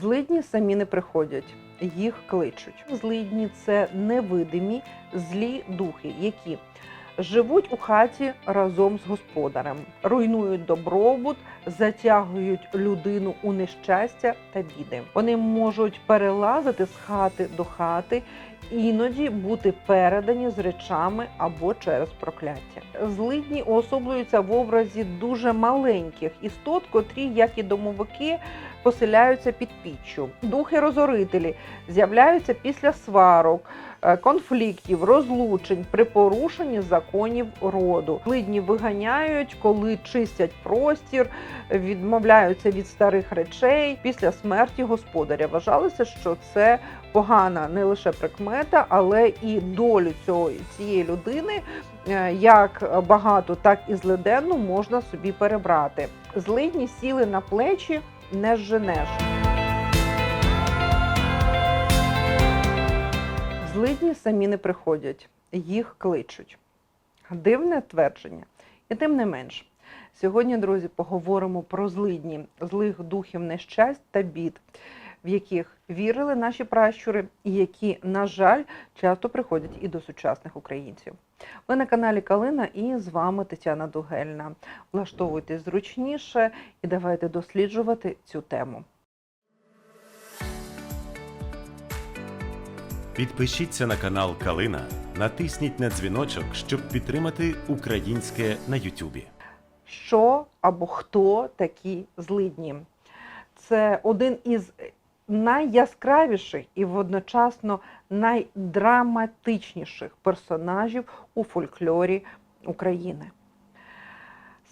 Злидні самі не приходять, їх кличуть. Злидні це невидимі злі духи, які живуть у хаті разом з господарем, руйнують добробут, затягують людину у нещастя та біди. Вони можуть перелазити з хати до хати, іноді бути передані з речами або через прокляття. Злидні уособлюються в образі дуже маленьких істот, котрі, як і домовики, поселяються під піччю. Духи-розорителі з'являються після сварок, е, конфліктів, розлучень при порушенні законів роду. Злидні виганяють, коли чистять простір, відмовляються від старих речей після смерті господаря. Вважалося, що це погана не лише прикмета, але і долю цього цієї людини. е, Як багато, так і злиденну можна собі перебрати. Злидні сіли на плечі, не зженеш. Злидні самі не приходять, їх кличуть. Дивне твердження. І тим не менш, сьогодні, друзі, поговоримо про злидні, злих духів нещасть та бід, в яких вірили наші пращури, і які, на жаль, часто приходять і до сучасних українців. Ви на каналі Калина і з вами Тетяна Дугельна. Влаштовуйтесь зручніше і давайте досліджувати цю тему. Підпишіться на канал Калина, натисніть на дзвіночок, щоб підтримати українське на Ютубі. що або хто такі злидні. Це один із найяскравіших і водночасно найдраматичніших персонажів у фольклорі України.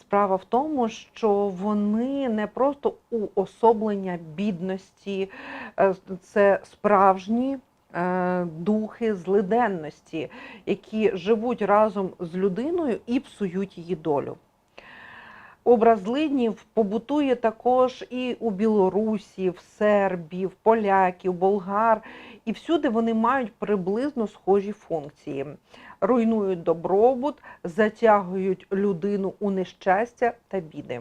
Справа в тому, що вони не просто уособлення бідності, е, це справжні е, духи злиденності, які живуть разом з людиною і псують її долю. Образ злиднів побутує також і у білорусів, сербів, поляків, болгар, і всюди вони мають приблизно схожі функції: руйнують добробут, затягують людину у нещастя та біди.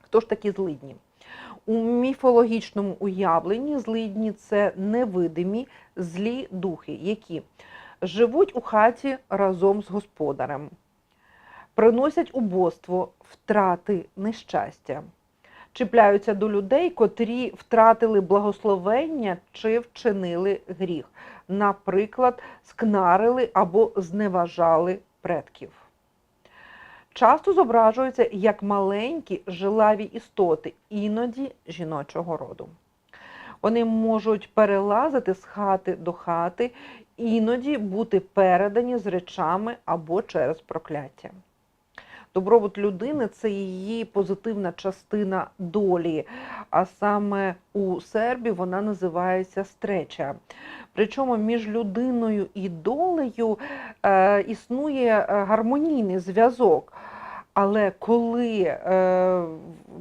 Хто ж такі злидні? У міфологічному уявленні злидні це невидимі злі духи, які живуть у хаті разом з господарем приносять убоство, втрати, нещастя, чіпляються до людей, котрі втратили благословення чи вчинили гріх, наприклад, скнарили або зневажали предків. Часто зображуються як маленькі жилаві істоти, іноді жіночого роду. Вони можуть перелазити з хати до хати, іноді бути передані з речами або через прокляття. Добробут людини це її позитивна частина долі, а саме у сербі вона називається стреча. Причому між людиною і долею е, існує е, гармонійний зв'язок. Але коли е,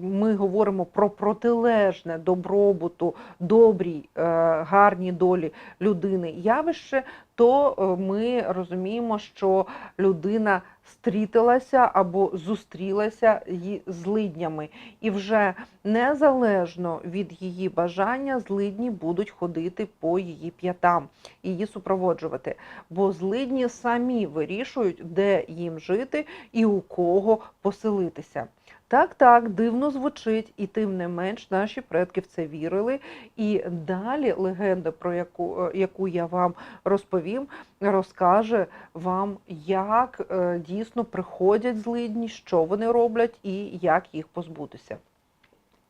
ми говоримо про протилежне добробуту, добрій, е, гарній долі людини явище, то е, ми розуміємо, що людина стрітилася або зустрілася з лиднями, і вже незалежно від її бажання, злидні будуть ходити по її п'ятам, її супроводжувати. Бо злидні самі вирішують, де їм жити і у кого поселитися. Так, так, дивно звучить, і тим не менш наші предки в це вірили. І далі легенда, про яку, е, яку я вам розповім, розкаже вам, як е, дійсно приходять злидні, що вони роблять і як їх позбутися.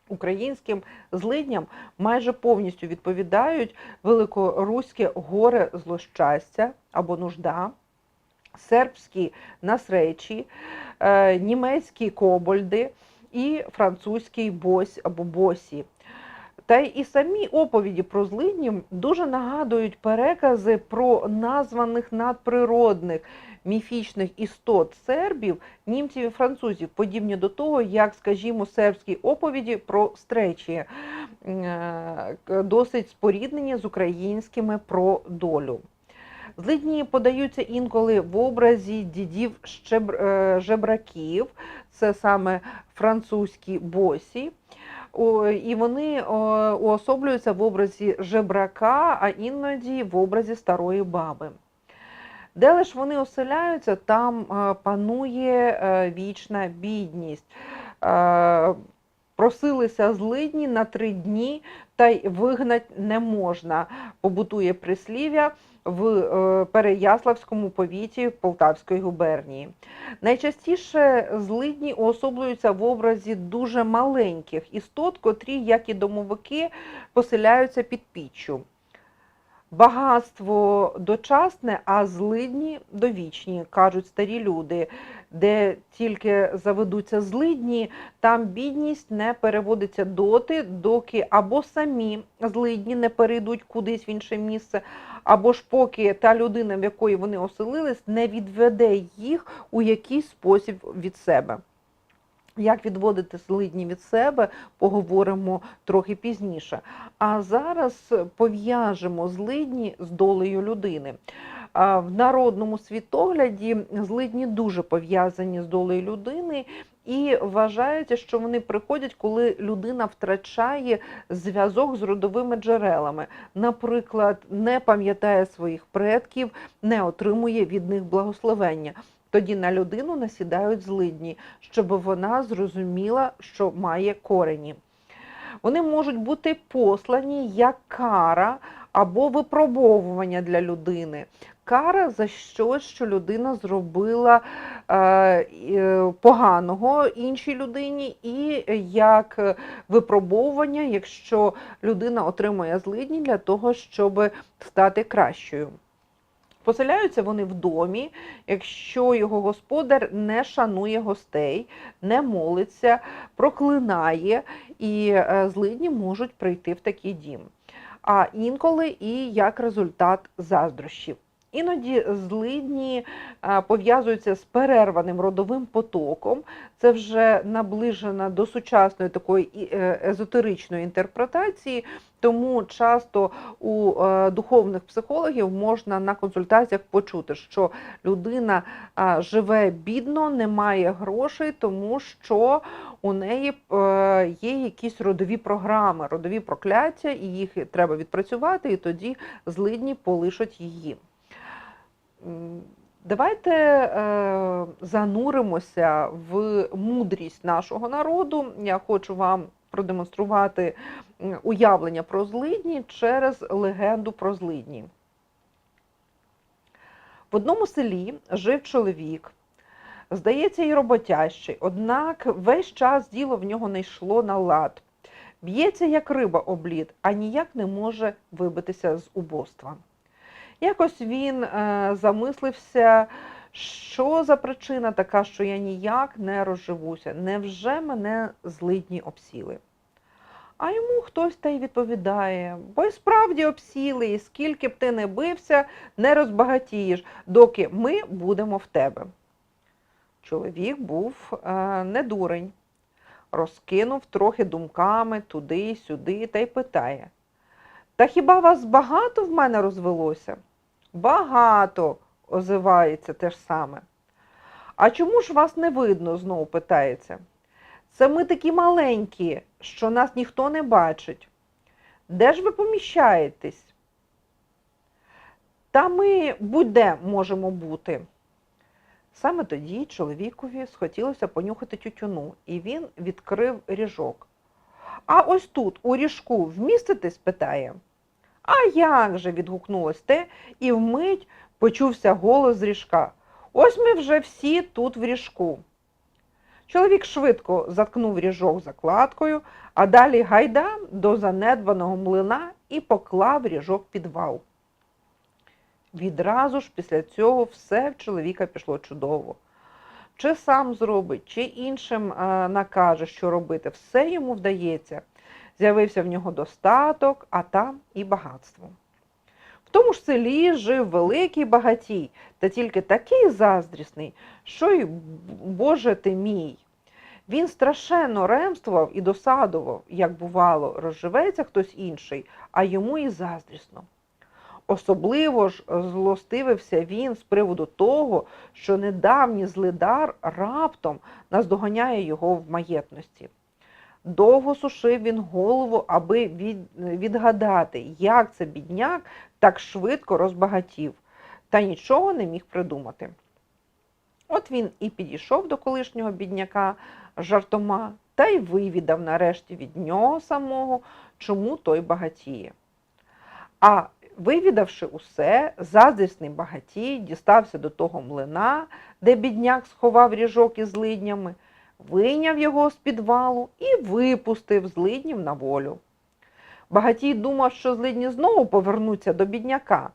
Українським злидням майже повністю відповідають великоруське горе злощастя або нужда, сербські насречі, е, німецькі кобольди і французький бось або босі. Та і самі оповіді про злиднів дуже нагадують перекази про названих надприродних міфічних істот сербів, німців і французів, подібні до того, як, скажімо, сербські оповіді про стречі, е, досить споріднені з українськими про долю. Злидні подаються інколи в образі дідів е, жебраків, це саме французькі босі, І вони уособлюються в образі жебрака, а іноді в образі старої баби. Де лиш вони оселяються, там е, панує е, вічна бідність. Просилися злидні на три дні, та й вигнать не можна. Побутує прислів'я в е, Переяславському повіті Полтавської губернії. Найчастіше злидні уособлюються в образі дуже маленьких істот, котрі, як і домовики, поселяються під піччю. Багатство дочасне, а злидні довічні, кажуть старі люди. Де тільки заведуться злидні, там бідність не переводиться доти, доки або самі злидні не перейдуть кудись в інше місце, або ж поки та людина, в якої вони оселились, не відведе їх у якийсь спосіб від себе. Як відводити злидні від себе, поговоримо трохи пізніше. А зараз пов'яжемо злидні з долею людини. В народному світогляді злидні дуже пов'язані з долею людини, і вважається, що вони приходять, коли людина втрачає зв'язок з родовими джерелами. Наприклад, не пам'ятає своїх предків, не отримує від них благословення. Тоді на людину насідають злидні, щоб вона зрозуміла, що має корені. Вони можуть бути послані як кара або випробовування для людини. Кара за щось, що людина зробила е, е, поганого іншій людині, і як випробовування, якщо людина отримує злидні для того, щоб стати кращою. Поселяються вони в домі, якщо його господар не шанує гостей, не молиться, проклинає, і е, злидні можуть прийти в такий дім. А інколи і як результат заздрощів. Іноді злидні пов'язуються з перерваним родовим потоком. Це вже наближена до сучасної такої е, езотеричної інтерпретації, тому часто у е, духовних психологів можна на консультаціях почути, що людина живе бідно, не має грошей, тому що у неї е, є якісь родові програми, родові прокляття, і їх треба відпрацювати, і тоді злидні полишать її. Давайте е, зануримося в мудрість нашого народу. Я хочу вам продемонструвати уявлення про злидні через легенду про злидні. В одному селі жив чоловік, здається, і роботящий, однак весь час діло в нього не йшло на лад. Б'ється, як риба облід, а ніяк не може вибитися з убоства. Якось він е, замислився, що за причина така, що я ніяк не розживуся. Невже мене злидні обсіли? А йому хтось та й відповідає, бо й справді обсіли, і скільки б ти не бився, не розбагатієш, доки ми будемо в тебе. Чоловік був е, не дурень, розкинув трохи думками туди, сюди та й питає. Та хіба вас багато в мене розвелося? Багато, озивається те ж саме. А чому ж вас не видно? знову питається. Це ми такі маленькі, що нас ніхто не бачить. Де ж ви поміщаєтесь? Та ми будь-де можемо бути. Саме тоді чоловікові схотілося понюхати тютюну, і він відкрив ріжок. А ось тут, у ріжку, вміститесь? питає. А як же? відгукнулось те, і вмить почувся голос з ріжка. Ось ми вже всі тут в ріжку. Чоловік швидко заткнув ріжок закладкою, а далі гайда до занедбаного млина і поклав ріжок під вал. Відразу ж після цього все в чоловіка пішло чудово. Чи сам зробить, чи іншим е, накаже, що робити, все йому вдається. З'явився в нього достаток, а там і багатство. В тому ж селі жив великий багатій, та тільки такий заздрісний, що й Боже ти мій. Він страшенно ремствував і досадував, як бувало, розживеться хтось інший, а йому і заздрісно. Особливо ж злостивився він з приводу того, що недавній злидар раптом наздоганяє його в маєтності. Довго сушив він голову, аби від, відгадати, як це бідняк так швидко розбагатів, та нічого не міг придумати. От він і підійшов до колишнього бідняка жартома та й вивідав нарешті від нього самого, чому той багатіє. А вивідавши усе, заздрісний багатій дістався до того млина, де бідняк сховав ріжок із злиднями, вийняв його з підвалу і випустив злиднів на волю. Багатій думав, що злидні знову повернуться до бідняка.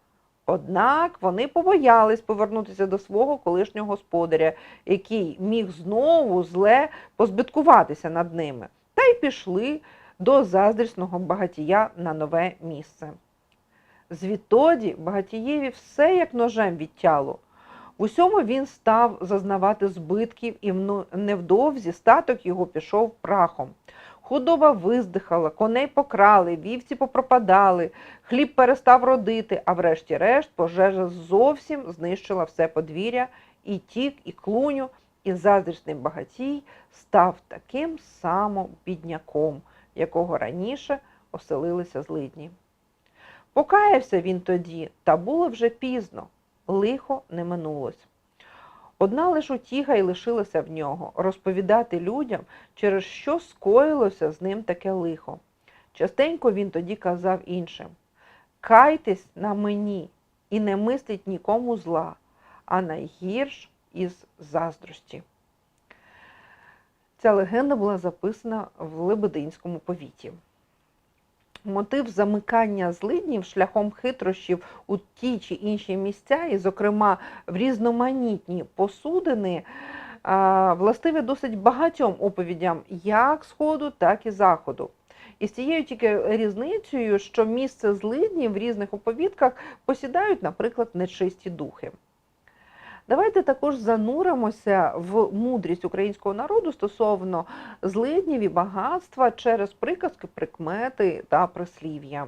Однак вони побоялись повернутися до свого колишнього господаря, який міг знову зле позбиткуватися над ними, та й пішли до заздрісного багатія на нове місце. Звідтоді багатієві все як ножем відтяло. Усьому він став зазнавати збитків, і невдовзі статок його пішов прахом. Худоба виздихала, коней покрали, вівці попропадали, хліб перестав родити, а врешті-решт пожежа зовсім знищила все подвір'я, і тік, і клуню, і заздрісний багатій став таким самим бідняком, якого раніше оселилися злидні. Покаявся він тоді, та було вже пізно, лихо не минулось. Одна лиш утіга й лишилася в нього розповідати людям, через що скоїлося з ним таке лихо. Частенько він тоді казав іншим: Кайтесь на мені і не мисліть нікому зла, а найгірш із заздрості. Ця легенда була записана в Лебединському повіті. Мотив замикання злиднів шляхом хитрощів у ті чи інші місця, і, зокрема, в різноманітні посудини, а, властиві досить багатьом оповідям як Сходу, так і Заходу. І з цією тільки різницею, що місце злиднів в різних оповідках посідають, наприклад, нечисті духи. Давайте також зануримося в мудрість українського народу стосовно злиднів і багатства через приказки, прикмети та прислів'я.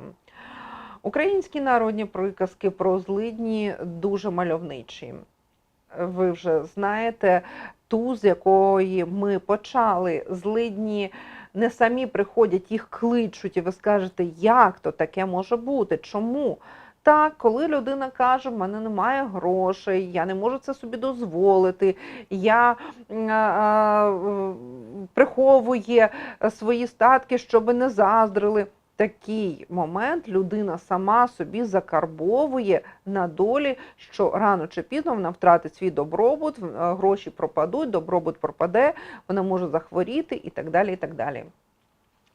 Українські народні приказки про злидні дуже мальовничі. Ви вже знаєте ту, з якої ми почали. Злидні не самі приходять, їх кличуть, і ви скажете, як то таке може бути? Чому? Так, коли людина каже, в мене немає грошей, я не можу це собі дозволити, я а, а, приховує свої статки, щоб не заздрили. Такий момент людина сама собі закарбовує на долі, що рано чи пізно вона втратить свій добробут, е, гроші пропадуть, добробут пропаде, вона може захворіти і так далі. І так далі.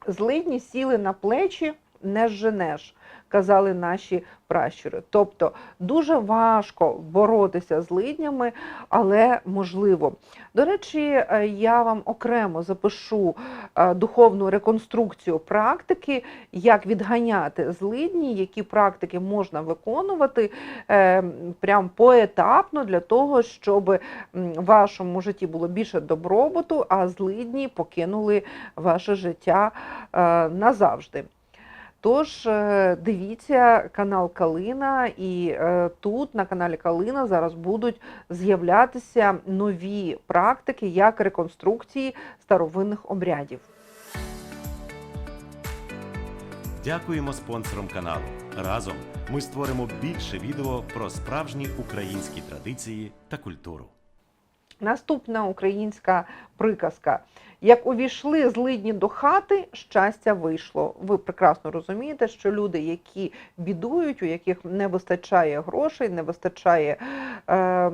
Злидні сіли на плечі, не зженеш, казали наші пращури. Тобто дуже важко боротися з лиднями, але можливо. До речі, е, я вам окремо запишу е, духовну реконструкцію практики, як відганяти злидні, які практики можна виконувати е, прям поетапно для того, щоб в вашому житті було більше добробуту, а злидні покинули ваше життя назавжди. Тож е, дивіться канал Калина, і е, тут на каналі Калина зараз будуть з'являтися нові практики як реконструкції старовинних обрядів. Дякуємо спонсорам каналу. Разом ми створимо більше відео про справжні українські традиції та культуру. Наступна українська приказка. Як увійшли злидні до хати, щастя вийшло. Ви прекрасно розумієте, що люди, які бідують, у яких не вистачає грошей, не вистачає е,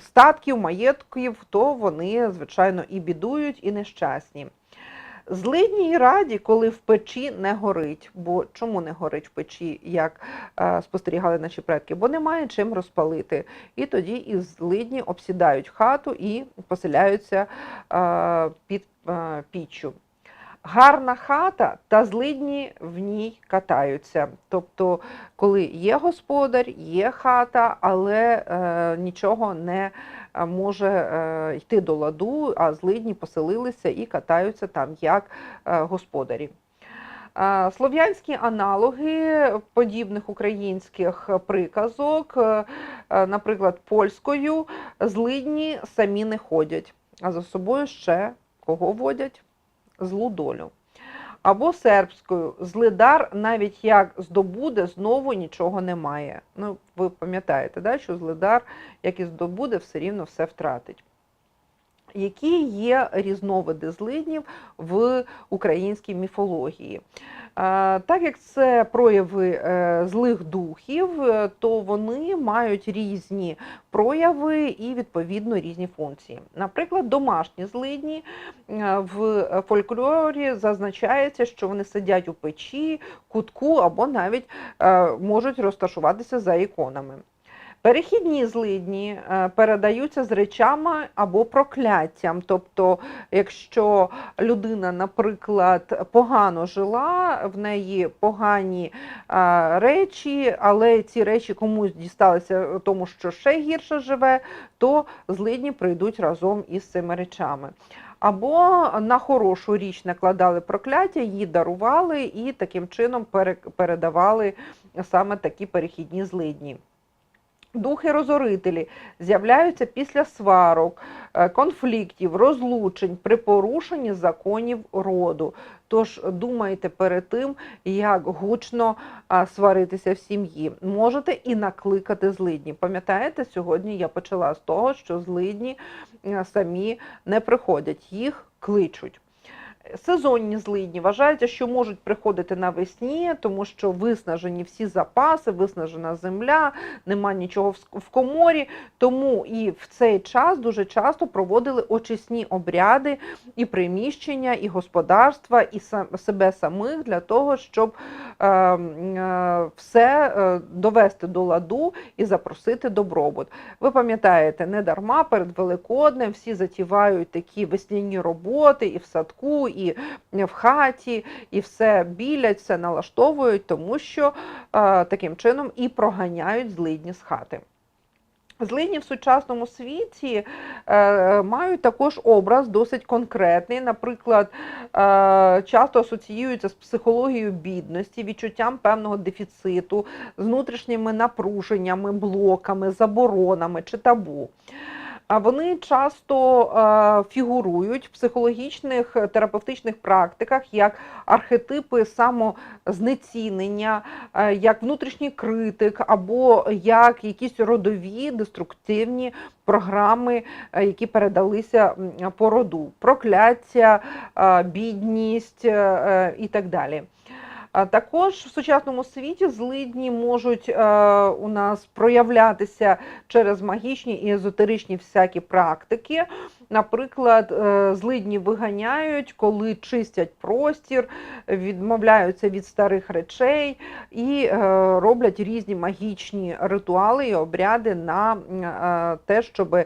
статків, маєтків, то вони, звичайно, і бідують, і нещасні. Злидні й раді, коли в печі не горить. Бо чому не горить в печі, як е, спостерігали наші предки? Бо немає чим розпалити. І тоді і злидні обсідають хату і поселяються е, під е, піччю. Гарна хата та злидні в ній катаються. Тобто, коли є господар, є хата, але е, нічого не може е, йти до ладу, а злидні поселилися і катаються там як е, господарі. Слов'янські аналоги подібних українських приказок, е, наприклад, польською, злидні самі не ходять, а за собою ще кого водять? злу долю. Або сербською злидар, навіть як здобуде, знову нічого немає. Ну, ви пам'ятаєте, да, що злидар, як і здобуде, все рівно все втратить. Які є різновиди злиднів в українській міфології? Так як це прояви е, злих духів, е, то вони мають різні прояви і відповідно різні функції. Наприклад, домашні злидні е, в фольклорі зазначається, що вони сидять у печі, кутку або навіть можуть розташуватися за іконами. Перехідні злидні е, передаються з речами або прокляттям. Тобто, якщо людина, наприклад, погано жила, в неї погані е, речі, але ці речі комусь дісталися тому, що ще гірше живе, то злидні прийдуть разом із цими речами. Або на хорошу річ накладали прокляття, її дарували і таким чином передавали саме такі перехідні злидні. Духи-розорителі з'являються після сварок, е, конфліктів, розлучень при порушенні законів роду. Тож думайте перед тим, як гучно сваритися в сім'ї. Можете і накликати злидні. Пам'ятаєте, сьогодні я почала з того, що злидні е, самі не приходять, їх кличуть. Сезонні злидні вважається, що можуть приходити навесні, тому що виснажені всі запаси, виснажена земля, нема нічого в коморі. Тому і в цей час дуже часто проводили очисні обряди і приміщення, і господарства, і себе самих для того, щоб е, е, все е, довести до ладу і запросити добробут. Ви пам'ятаєте, не дарма перед Великоднем всі затівають такі весняні роботи і в садку, і в хаті, і все білять, все налаштовують, тому що е, таким чином і проганяють злидні з хати. Злидні в сучасному світі е, мають також образ досить конкретний. Наприклад, е, часто асоціюються з психологією бідності, відчуттям певного дефіциту, з внутрішніми напруженнями, блоками, заборонами чи табу. А вони часто е, фігурують в психологічних е, терапевтичних практиках як архетипи самознецінення, е, як внутрішній критик, або як якісь родові деструктивні програми, які передалися по роду, прокляття, бідність і так далі. Також в сучасному світі злидні можуть е, у нас проявлятися через магічні і езотеричні всякі практики. Наприклад, е, злидні виганяють, коли чистять простір, відмовляються від старих речей і е, роблять різні магічні ритуали і обряди на те, щоб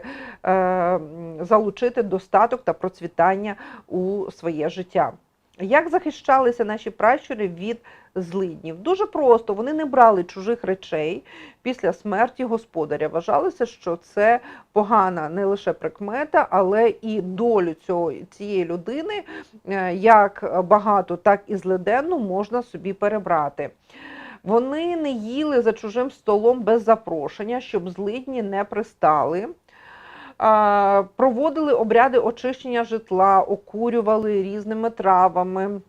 залучити достаток та процвітання у своє життя. Як захищалися наші пращури від злиднів? Дуже просто, вони не брали чужих речей після смерті господаря. Вважалося, що це погана не лише прикмета, але і долю цього, цієї людини, е, як багато, так і злиденну, можна собі перебрати. Вони не їли за чужим столом без запрошення, щоб злидні не пристали. Проводили обряди очищення житла, окурювали різними травами,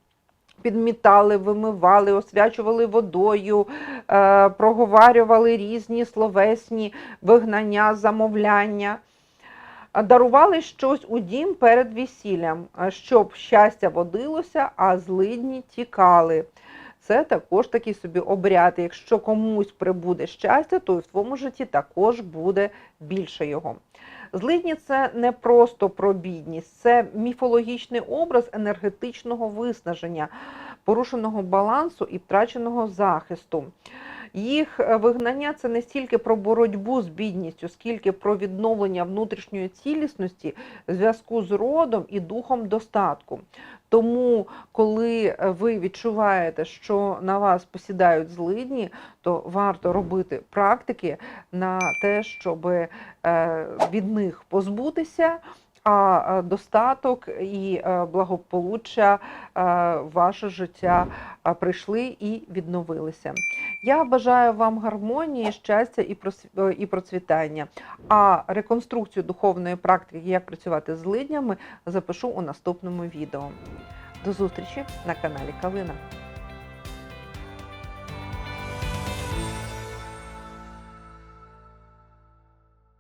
підмітали, вимивали, освячували водою, е, проговарювали різні словесні вигнання, замовляння. Дарували щось у дім перед весіллям, щоб щастя водилося, а злидні тікали. Це також такий собі обряд. Якщо комусь прибуде щастя, то і в твоєму житті також буде більше його. Злидні це не просто про бідність, це міфологічний образ енергетичного виснаження, порушеного балансу і втраченого захисту. Їх е, вигнання це не стільки про боротьбу з бідністю, скільки про відновлення внутрішньої цілісності, зв'язку з родом і духом достатку. Тому, коли е, ви відчуваєте, що на вас посідають злидні, то варто робити практики на те, щоб е, від них позбутися. А е, достаток і благополуччя ваше життя прийшли і відновилися. Я бажаю вам гармонії, щастя і е, процвітання. А реконструкцію духовної практики, як працювати з лиднями, запишу у наступному відео. До зустрічі на каналі Калина.